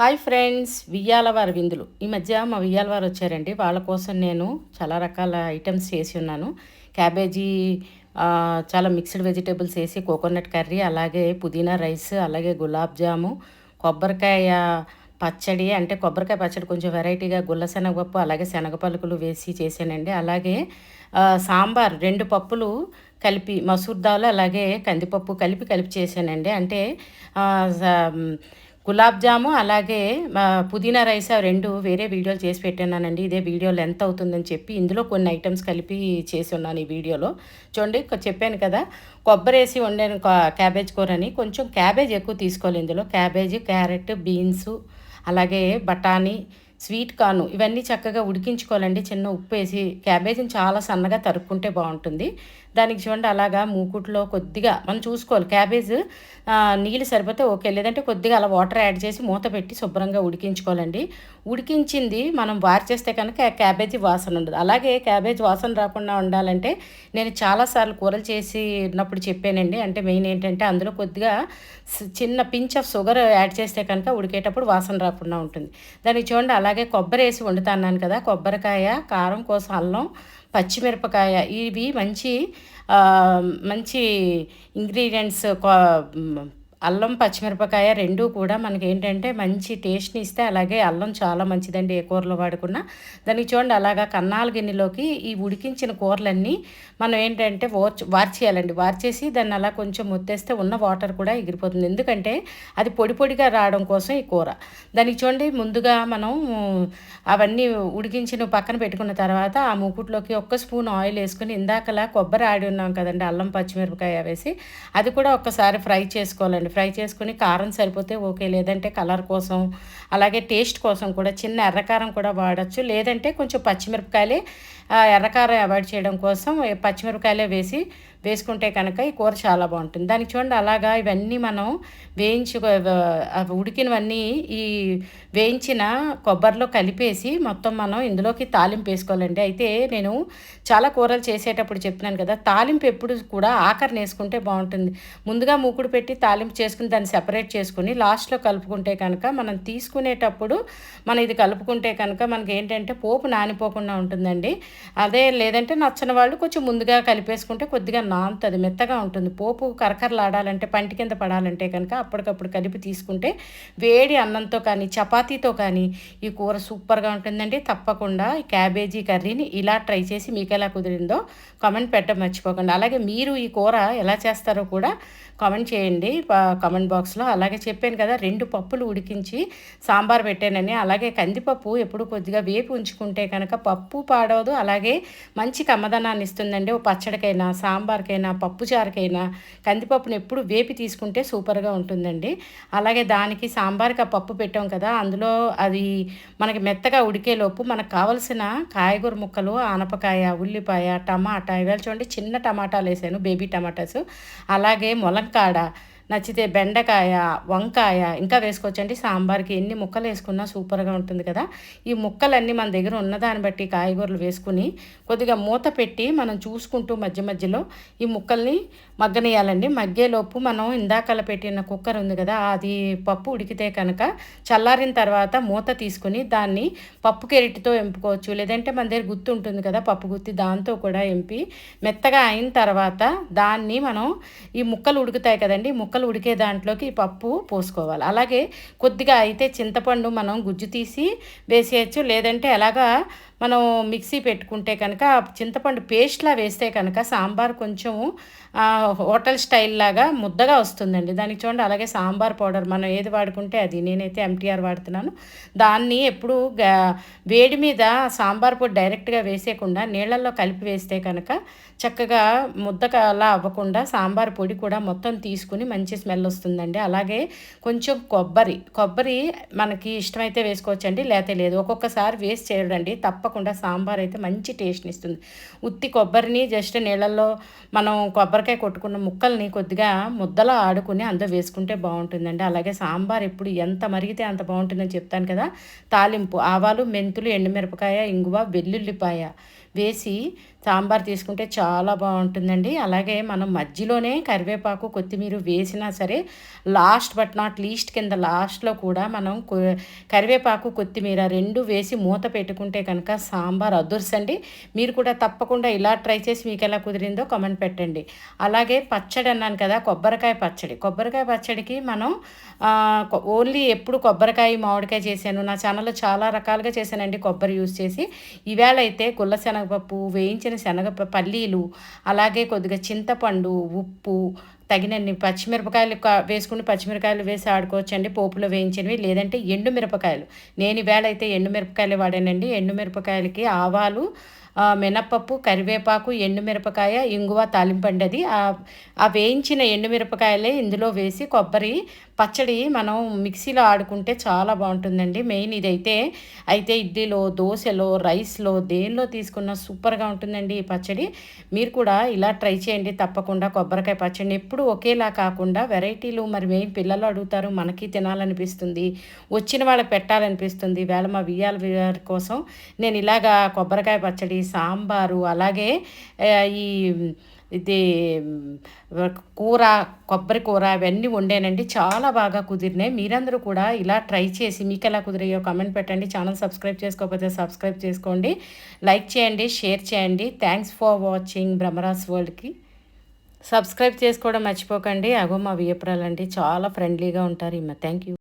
Hi friends వియ్యాల వారి విందులు. ఈ మధ్య మా వియ్యాల వారు వచ్చారండి. వాళ్ళ కోసం నేను చాలా రకాల ఐటమ్స్ చేసి ఉన్నాను. క్యాబేజీ చాలా మిక్స్డ్ వెజిటేబుల్స్ వేసి కోకోనట్ కర్రీ అలాగే పుదీనా రైస్ అలాగే గులాబ్ జాము కొబ్బరికాయ పచ్చడి అంటే కొబ్బరికాయ పచ్చడి కొంచెం వెరైటీగా గుల్ల శనగపప్పు అలాగే శనగ పలుకులు వేసి చేశానండి. అలాగే సాంబార్ రెండు పప్పులు కలిపి మసూర్ దాల్ అలాగే కందిపప్పు కలిపి కలిపి చేశానండి. అంటే గులాబ్ జాము అలాగే పుదీనా రైస్ రెండు వేరే వీడియోలు చేసి పెట్టానండి. ఇదే వీడియో లెంత్ అవుతుందని చెప్పి ఇందులో కొన్ని ఐటమ్స్ కలిపి చేసి ఉన్నాను ఈ వీడియోలో. చూడండి చెప్పాను కదా కొబ్బరి వేసి వండాను క్యాబేజ్ కూర అని కొంచెం క్యాబేజ్ ఎక్కువ తీసుకోవాలి ఇందులో. క్యాబేజ్ క్యారెట్ బీన్స్ అలాగే బఠానీ స్వీట్ కార్న్ ఇవన్నీ చక్కగా ఉడికించుకోవాలండి. చిన్న ఉప్పు వేసి క్యాబేజీని చాలా సన్నగా తరుక్కుంటే బాగుంటుంది. దానికి చూడండి అలాగా మూకుట్లో కొద్దిగా మనం చూసుకోవాలి. క్యాబేజ్ నీళ్ళు సరిపోతే ఓకే. లేదంటే కొద్దిగా అలా వాటర్ యాడ్ చేసి మూత పెట్టి శుభ్రంగా ఉడికించుకోవాలండి. ఉడికించింది మనం వారి చేస్తే కనుక క్యాబేజీ వాసన ఉండదు. అలాగే క్యాబేజ్ వాసన రాకుండా ఉండాలంటే నేను చాలాసార్లు కూరలు చేసి ఉన్నప్పుడు చెప్పానండి. అంటే మెయిన్ ఏంటంటే అందులో కొద్దిగా చిన్న పించ్ ఆఫ్ షుగర్ యాడ్ చేస్తే కనుక ఉడికేటప్పుడు వాసన రాకుండా ఉంటుంది. దానికి చూడండి అలా అలాగే కొబ్బరి వేసి వండుతాన్నాను కదా కొబ్బరికాయ కారం కోసం అల్లం పచ్చిమిరపకాయ. ఇవి మంచి మంచి ఇంగ్రీడియంట్స్ అల్లం పచ్చిమిరపకాయ రెండు కూడా మనకి ఏంటంటే మంచి టేస్ట్ని ఇస్తే అలాగే అల్లం చాలా మంచిదండి ఏ కూరలో వాడుకున్నా. దానికి చూడండి అలాగా కన్నాల గిన్నెలోకి ఈ ఉడికించిన కూరలన్నీ మనం ఏంటంటే వార్చ్ వార్చేయాలండి. వార్చేసి దాన్ని అలా కొంచెం ముత్తేస్తే ఉన్న వాటర్ కూడా ఎగిరిపోతుంది. ఎందుకంటే అది పొడి పొడిగా రావడం కోసం ఈ కూర. దానికి చూడండి ముందుగా మనం అవన్నీ ఉడికించిన పక్కన పెట్టుకున్న తర్వాత ఆ మూకుట్లోకి ఒక్క స్పూన్ ఆయిల్ వేసుకుని ఇందాకలా కొబ్బరి ఆడి ఉన్నాం కదండి అల్లం పచ్చిమిరపకాయ వేసి అది కూడా ఒక్కసారి ఫ్రై చేసుకోవాలండి. ఫ్రై చేసుకుని కారం సరిపోతే ఓకే లేదంటే కలర్ కోసం అలాగే టేస్ట్ కోసం కూడా చిన్న ఎర్రకారం కూడా వాడచ్చు. లేదంటే కొంచెం పచ్చిమిరపకాయలే ఎర్రకారం అవాయిడ్ చేయడం కోసం పచ్చిమిరపకాయలే వేసి వేసుకుంటే కనుక ఈ కూర చాలా బాగుంటుంది. దానికి చూడండి అలాగా ఇవన్నీ మనం వేయించు ఉడికినవన్నీ ఈ వేయించిన కొబ్బరిలో కలిపేసి మొత్తం మనం ఇందులోకి తాలింపు వేసుకోవాలండి. అయితే నేను చాలా కూరలు చేసేటప్పుడు చెప్తున్నాను కదా తాలింపు ఎప్పుడు కూడా ఆఖరిని వేసుకుంటే బాగుంటుంది. ముందుగా మూకుడు పెట్టి తాలింపు చేసుకుని దాన్ని సెపరేట్ చేసుకుని లాస్ట్లో కలుపుకుంటే కనుక మనం తీసుకునేటప్పుడు మనం ఇది కలుపుకుంటే కనుక మనకి ఏంటంటే పోపు నానిపోకుండా ఉంటుందండి. అదే లేదంటే నచ్చని వాళ్ళు కొంచెం ముందుగా కలిపేసుకుంటే కొద్దిగా నానుతుంది మెత్తగా ఉంటుంది. పోపు కరకరలాడాలంటే పంటి కింద పడాలంటే కనుక అప్పటికప్పుడు కలిపి తీసుకుంటే వేడి అన్నంతో కానీ చపాతీతో కానీ ఈ కూర సూపర్గా ఉంటుందండి. తప్పకుండా ఈ క్యాబేజీ కర్రీని ఇలా ట్రై చేసి మీకు ఎలా కుదిరిందో కామెంట్ పెట్టడం మర్చిపోకండి. అలాగే మీరు ఈ కూర ఎలా చేస్తారో కూడా కామెంట్ చేయండి. కామెంట్ బాక్స్లో అలాగే చెప్పాను కదా రెండు పప్పులు ఉడికించి సాంబార్ పెట్టానని. అలాగే కందిపప్పు ఎప్పుడు కొద్దిగా వేపు ఉంచుకుంటే కనుక పప్పు పాడవదు. అలాగే మంచి కమ్మదనాన్ని ఇస్తుందండి. ఓ పచ్చడికైనా సాంబార్కైనా పప్పుచారుకైనా కందిపప్పును ఎప్పుడు వేపి తీసుకుంటే సూపర్గా ఉంటుందండి. అలాగే దానికి సాంబార్కి ఆ పప్పు పెట్టాం కదా అందులో అది మనకి మెత్తగా ఉడికేలోపు మనకు కావలసిన కాయగూర ముక్కలు ఆనపకాయ ఉల్లిపాయ టమాటా ఇవాళ చూడండి చిన్న టమాటాలు వేసాను బేబీ టమాటాస్. అలాగే ములంకాడ నచ్చితే బెండకాయ వంకాయ ఇంకా వేసుకోవచ్చండి. సాంబార్కి ఎన్ని ముక్కలు వేసుకున్నా సూపర్గా ఉంటుంది కదా. ఈ ముక్కలన్నీ మన దగ్గర ఉన్నదాన్ని బట్టి కాయగూరలు వేసుకుని కొద్దిగా మూత పెట్టి మనం చూసుకుంటూ మధ్య మధ్యలో ఈ ముక్కల్ని మగ్గనేయాలండి మగ్గేలోపు మనం ఇందాకల పెట్టిన కుక్కర్ ఉంది కదా అది పప్పు ఉడికితే కనుక చల్లారిన తర్వాత మూత తీసుకుని దాన్ని పప్పు కెరిటితో ఎంపుకోవచ్చు. లేదంటే మన దగ్గర గుత్తి ఉంటుంది కదా పప్పు గుత్తి దాంతో కూడా ఎంపి. మెత్తగా అయిన తర్వాత దాన్ని మనం ఈ ముక్కలు ఉడుకుతాయి కదండి ముక్కలు ముక్కలు ఉడికే దాంట్లోకి పప్పు పోసుకోవాలి. అలాగే కొద్దిగా అయితే చింతపండు మనం గుజ్జు తీసి వేసేయచ్చు. లేదంటే ఎలాగా మనం మిక్సీ పెట్టుకుంటే కనుక చింతపండు పేస్ట్లా వేస్తే కనుక సాంబార్ కొంచెం హోటల్ స్టైల్ లాగా ముద్దగా వస్తుందండి. దానికి చూడండి అలాగే సాంబార్ పౌడర్ మనం ఏది వాడుకుంటే అది. నేనైతే ఎంటీఆర్ వాడుతున్నాను. దాన్ని ఎప్పుడు వేడి మీద సాంబార్ పొడి డైరెక్ట్గా వేసేయకుండా నీళ్ళల్లో కలిపి వేస్తే కనుక చక్కగా ముద్దగా అలా అవ్వకుండా సాంబార్ పొడి కూడా మొత్తం తీసుకుని మంచి స్మెల్ వస్తుందండి. అలాగే కొంచెం కొబ్బరి కొబ్బరి మనకి ఇష్టమైతే వేసుకోవచ్చండి లేతే లేదు. ఒక్కొక్కసారి వేస్ట్ చేయడండి. తప్ప తప్పకుండా సాంబార్ అయితే మంచి టేస్ట్ని ఇస్తుంది. ఉత్తి కొబ్బరిని జస్ట్ నీళ్ళల్లో మనం కొబ్బరికాయ కొట్టుకున్న ముక్కల్ని కొద్దిగా ముద్దలా ఆడుకుని అందులో వేసుకుంటే బాగుంటుందండి. అలాగే సాంబార్ ఎప్పుడు ఎంత మరిగితే అంత బాగుంటుందని చెప్తాను కదా. తాలింపు ఆవాలు మెంతులు ఎండుమిరపకాయ ఇంగువ వెల్లుల్లిపాయ వేసి సాంబార్ తీసుకుంటే చాలా బాగుంటుందండి. అలాగే మనం మధ్యలోనే కరివేపాకు కొత్తిమీర వేసినా సరే లాస్ట్ బట్ నాట్ లీస్ట్ కింద లాస్ట్లో కూడా మనం కరివేపాకు కొత్తిమీర రెండు వేసి మూత పెట్టుకుంటే కనుక సాంబార్ అదుర్సండి. మీరు కూడా తప్పకుండా ఇలా ట్రై చేసి మీకు ఎలా కుదిరిందో కమెంట్ పెట్టండి. అలాగే పచ్చడి అన్నాను కదా కొబ్బరికాయ పచ్చడి. కొబ్బరికాయ పచ్చడికి మనం ఓన్లీ ఎప్పుడు కొబ్బరికాయ మామిడికాయ చేశాను. నా ఛానల్లో చాలా రకాలుగా చేశానండి కొబ్బరి యూస్ చేసి. ఈవేళ అయితే గుల్ల శనగపప్పు వేయించిన శనగ పల్లీలు అలాగే కొద్దిగా చింతపండు ఉప్పు తగినన్ని పచ్చిమిరపకాయలు వేసుకుని పచ్చిమిరపకాయలు వేసి ఆడుకోవచ్చండి. పోపులో వేయించినవి లేదంటే ఎండు మిరపకాయలు. నేను ఈవేళ అయితే ఎండు మిరపకాయలు వాడానండి. ఎండు మిరపకాయలకి ఆవాలు మినప్పప్పు కరివేపాకు ఎండుమిరపకాయ ఇంగువ తాలింపండి అది. ఆ వేయించిన ఎండుమిరపకాయలే ఇందులో వేసి కొబ్బరి పచ్చడి మనం మిక్సీలో ఆడుకుంటే చాలా బాగుంటుందండి. మెయిన్ ఇదైతే అయితే ఇడ్లీలో దోశలో రైస్లో దేనిలో తీసుకున్న సూపర్గా ఉంటుందండి ఈ పచ్చడి. మీరు కూడా ఇలా ట్రై చేయండి. తప్పకుండా కొబ్బరికాయ పచ్చడి ఎప్పుడు ఒకేలా కాకుండా వెరైటీలు మరి మెయిన్ పిల్లలు అడుగుతారు. మనకి తినాలనిపిస్తుంది. వచ్చిన వాళ్ళకి పెట్టాలనిపిస్తుంది. వేళ మా వియ్యాల కోసం నేను ఇలాగా కొబ్బరికాయ పచ్చడి సాంబారు అలాగే ఈ ఇది కూర కొబ్బరి కూర అవన్నీ వండానండి. చాలా బాగా కుదిరినాయి. మీరందరూ కూడా ఇలా ట్రై చేసి మీకు ఎలా కుదిరాయో కామెంట్ పెట్టండి. ఛానల్ సబ్స్క్రైబ్ చేసుకోకపోతే సబ్స్క్రైబ్ చేసుకోండి. లైక్ చేయండి షేర్ చేయండి. థ్యాంక్స్ ఫర్ వాచింగ్ బ్రహ్మరాస్ వరల్డ్కి. సబ్స్క్రైబ్ చేసుకోవడం మర్చిపోకండి. అగో మా వియప్రాలండి చాలా ఫ్రెండ్లీగా ఉంటారు ఈమె. Thank you.